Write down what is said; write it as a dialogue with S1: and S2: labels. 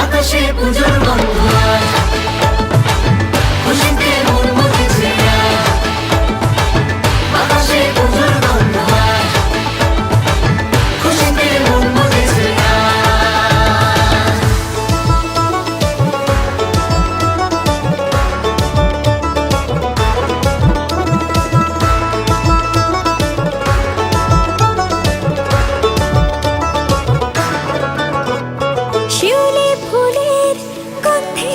S1: বাতাসে পুজোর গন্ধ